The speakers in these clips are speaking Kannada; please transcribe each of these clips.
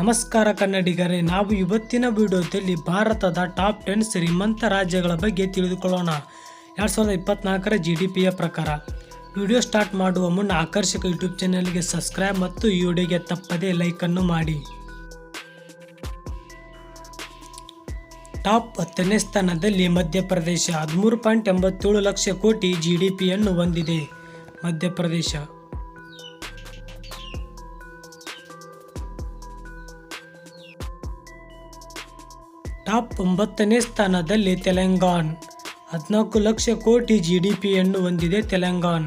ನಮಸ್ಕಾರ ಕನ್ನಡಿಗರೇ, ನಾವು ಇವತ್ತಿನ ವಿಡಿಯೋದಲ್ಲಿ ಭಾರತದ ಟಾಪ್ ಟೆನ್ ಶ್ರೀಮಂತ ರಾಜ್ಯಗಳ ಬಗ್ಗೆ ತಿಳಿದುಕೊಳ್ಳೋಣ. ಎರಡು ಸಾವಿರದ ಇಪ್ಪತ್ನಾಲ್ಕರ ಜಿ ಡಿ ಪಿಯ ಪ್ರಕಾರ, ವಿಡಿಯೋ ಸ್ಟಾರ್ಟ್ ಮಾಡುವ ಮುನ್ನ ಆಕರ್ಷಕ ಯೂಟ್ಯೂಬ್ ಚಾನೆಲ್ಗೆ ಸಬ್ಸ್ಕ್ರೈಬ್ ಮತ್ತು ಈ ವಿಡಿಯೋಗೆ ತಪ್ಪದೇ ಲೈಕನ್ನು ಮಾಡಿ. ಟಾಪ್ ಹತ್ತನೇ ಸ್ಥಾನದಲ್ಲಿ ಮಧ್ಯಪ್ರದೇಶ, ಹದಿಮೂರು ಪಾಯಿಂಟ್ ಎಂಬತ್ತೇಳು ಲಕ್ಷ ಕೋಟಿ ಜಿ ಡಿ ಪಿಯನ್ನು ಹೊಂದಿದೆ. ಮಧ್ಯಪ್ರದೇಶ ಟಾಪ್ ಒಂಬತ್ತನೇ ಸ್ಥಾನದಲ್ಲಿ ತೆಲಂಗಾಣ. ಹದಿನಾಲ್ಕು ಲಕ್ಷ ಕೋಟಿ ಜಿ ಡಿ ಪಿಯನ್ನು ಹೊಂದಿದೆ ತೆಲಂಗಾಣ.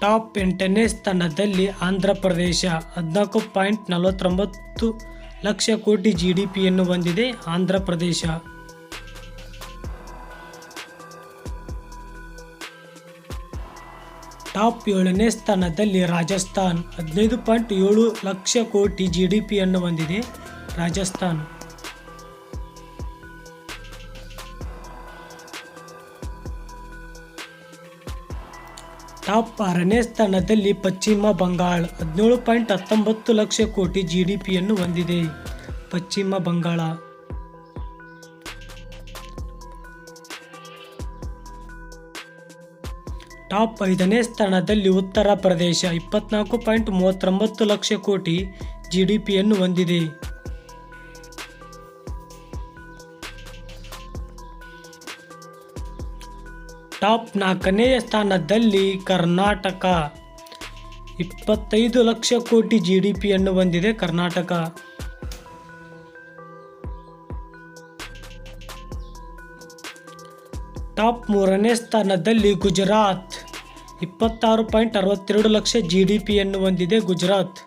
ಟಾಪ್ ಎಂಟನೇ ಸ್ಥಾನದಲ್ಲಿ ಆಂಧ್ರ ಪ್ರದೇಶ. ಹದಿನಾಲ್ಕು ಪಾಯಿಂಟ್ ನಲವತ್ತೊಂಬತ್ತು ಲಕ್ಷ ಕೋಟಿ ಜಿ ಡಿ ಪಿಯನ್ನು ಹೊಂದಿದೆ ಆಂಧ್ರ ಪ್ರದೇಶ. ಟಾಪ್ ಏಳನೇ ಸ್ಥಾನದಲ್ಲಿ ರಾಜಸ್ಥಾನ್. ಹದಿನೈದು ಪಾಯಿಂಟ್ ಏಳು ಲಕ್ಷ ಕೋಟಿ ಜಿ ಡಿ ಪಿಯನ್ನು ಹೊಂದಿದೆ ರಾಜಸ್ಥಾನ್. ಟಾಪ್ ಆರನೇ ಸ್ಥಾನದಲ್ಲಿ ಪಶ್ಚಿಮ ಬಂಗಾಳ. ಹದಿನೇಳು ಪಾಯಿಂಟ್ ಹತ್ತೊಂಬತ್ತು ಲಕ್ಷ ಕೋಟಿ ಜಿ ಡಿ ಪಿಯನ್ನು ಹೊಂದಿದೆ ಪಶ್ಚಿಮ ಬಂಗಾಳ. ಟಾಪ್ ಐದನೇ ಸ್ಥಾನದಲ್ಲಿ ಉತ್ತರ ಪ್ರದೇಶ ಇಪ್ಪತ್ನಾಲ್ಕು ಪಾಯಿಂಟ್ ಮೂವತ್ತೊಂಬತ್ತು ಲಕ್ಷ ಕೋಟಿ ಜಿ ಡಿ ಪಿಯನ್ನು ಹೊಂದಿದೆ. ಟಾಪ್ ನಾಲ್ಕನೇ ಸ್ಥಾನದಲ್ಲಿ ಕರ್ನಾಟಕ ಇಪ್ಪತ್ತೈದು ಲಕ್ಷ ಕೋಟಿ ಜಿ ಡಿ ಪಿಯನ್ನು ಹೊಂದಿದೆ ಕರ್ನಾಟಕ. ಟಾಪ್ ಮೂರನೇ ಸ್ಥಾನದಲ್ಲಿ ಗುಜರಾತ್ ಇಪ್ಪತ್ತಾರು ಪಾಯಿಂಟ್ ಅರವತ್ತೆರಡು ಲಕ್ಷ ಜಿ ಡಿ ಪಿಯನ್ನು ಹೊಂದಿದೆ ಗುಜರಾತ್.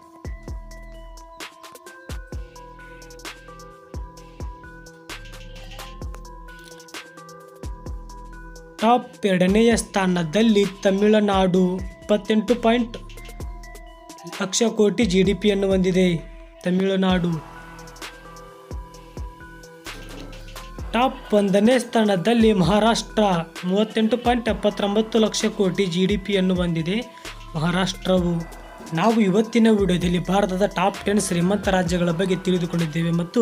ಟಾಪ್ ಎರಡನೆಯ ಸ್ಥಾನದಲ್ಲಿ ತಮಿಳುನಾಡು ಇಪ್ಪತ್ತೆಂಟು ಪಾಯಿಂಟ್ ಲಕ್ಷ ಕೋಟಿ ಜಿ ಡಿ ಪಿಯನ್ನು ಹೊಂದಿದೆ ತಮಿಳುನಾಡು. ಟಾಪ್ ಒಂದನೇ ಸ್ಥಾನದಲ್ಲಿ ಮಹಾರಾಷ್ಟ್ರ. ಮೂವತ್ತೆಂಟು ಪಾಯಿಂಟ್ ಎಪ್ಪತ್ತೊಂಬತ್ತು ಲಕ್ಷ ಕೋಟಿ ಜಿ ಡಿ ಪಿಯನ್ನು ಹೊಂದಿದೆ. ಮಹಾರಾಷ್ಟ್ರವು ನಾವು ಇವತ್ತಿನ ವಿಡಿಯೋದಲ್ಲಿ ಭಾರತದ ಟಾಪ್ ಟೆನ್ ಶ್ರೀಮಂತ ರಾಜ್ಯಗಳ ಬಗ್ಗೆ ತಿಳಿದುಕೊಂಡಿದ್ದೇವೆ ಮತ್ತು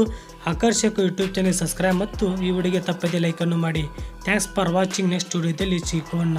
ಆಕರ್ಷಕ ಯೂಟ್ಯೂಬ್ ಚಾನೆಲ್ ಸಬ್ಸ್ಕ್ರೈಬ್ ಮತ್ತು ಈ ವಿಡಿಯೋಗೆ ತಪ್ಪದೇ ಲೈಕನ್ನು ಮಾಡಿ. ಥ್ಯಾಂಕ್ಸ್ ಫಾರ್ ವಾಚಿಂಗ್ ನೆಕ್ಸ್ಟ್ ವಿಡಿಯೋದಲ್ಲಿ ಸಿಗೋಣ.